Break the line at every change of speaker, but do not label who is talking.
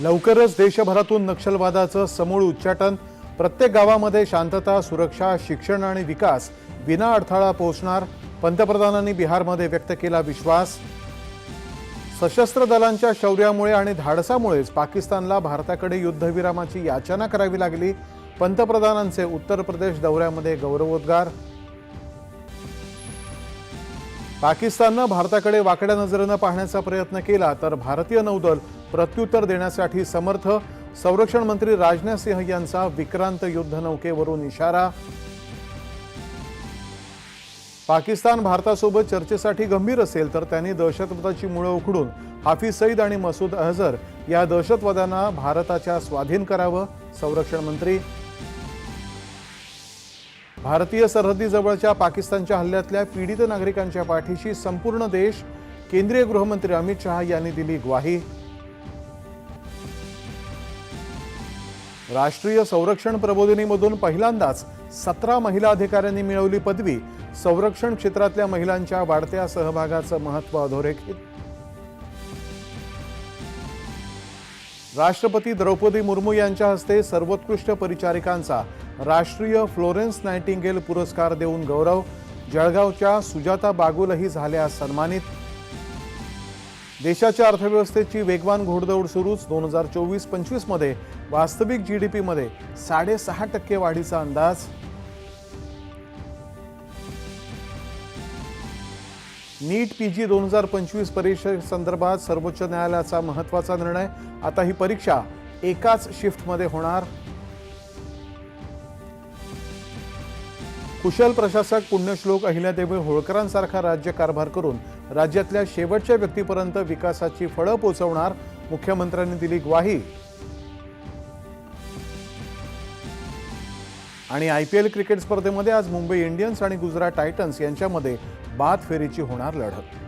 लवकरच देशभरातून नक्षलवादाचं समूळ उच्चाटन. प्रत्येक गावामध्ये शांतता सुरक्षा शिक्षण आणि विकास विना अडथळा पोहोचणार. पंतप्रधानांनी बिहारमध्ये व्यक्त केला विश्वास. सशस्त्र दलांच्या शौर्यामुळे आणि धाडसामुळेच पाकिस्तानला भारताकडे युद्धविरामाची याचना करावी लागली. पंतप्रधानांचे उत्तर प्रदेश दौऱ्यामध्ये गौरवोद्गार. पाकिस्ताननं भारताकडे वाकड्या नजरेनं पाहण्याचा प्रयत्न केला तर भारतीय नौदल प्रत्युत्तर देण्यासाठी समर्थ संरक्षण मंत्री राजनाथ सिंह यांचा विक्रांत युद्धनौकेवरून इशारा. पाकिस्तान भारतासोबत चर्चेसाठी गंभीर असेल तर त्यांनी दहशतवादाची मुळं उखडून हाफिज सईद आणि मसूद अहजर या दहशतवाद्यांना भारताच्या स्वाधीन करावं संरक्षण मंत्री. भारतीय सरहद्दीजवळच्या पाकिस्तानच्या हल्ल्यातल्या पीडित नागरिकांच्या पाठीशी संपूर्ण देश केंद्रीय गृहमंत्री अमित शहा यांनी दिली ग्वाही. राष्ट्रीय संरक्षण प्रबोधिनीमधून पहिल्यांदाच सतरा महिला अधिकाऱ्यांनी मिळवली पदवी संरक्षण क्षेत्रातल्या महिलांच्या वाढत्या सहभागाचं महत्त्व अधोरेखित. राष्ट्रपती द्रौपदी मुर्मू यांच्या हस्ते सर्वोत्कृष्ट परिचारिकांचा राष्ट्रीय फ्लोरेन्स नायटिंगेल पुरस्कार देऊन गौरव जळगावच्या सुजाता बागुलही झाल्या सन्मानित. देशाच्या अर्थव्यवस्थेची वेगवान घोडदौड सुरूच दोन हजार चोवीस पंचवीसमध्ये वास्तविक जी डी पीमध्ये साडेसहा टक्के वाढीचा अंदाज. नीट पी जी दोन हजार पंचवीस परीक्षेसंदर्भात सर्वोच्च न्यायालयाचा महत्त्वाचा निर्णय. आता ही परीक्षा एकाच शिफ्टमध्ये होणार. कुशल प्रशासक पुण्यश्लोक अहिल्यादेवी होळकरांसारखा राज्य कारभार करून राज्यातल्या शेवटच्या व्यक्तीपर्यंत विकासाची फळं पोचवणार मुख्यमंत्र्यांनी दिली ग्वाही. आणि आय पी एल क्रिकेट स्पर्धेमध्ये आज मुंबई इंडियन्स आणि गुजरात टायटन्स यांच्यामध्ये बाद फेरीची होणार लढत.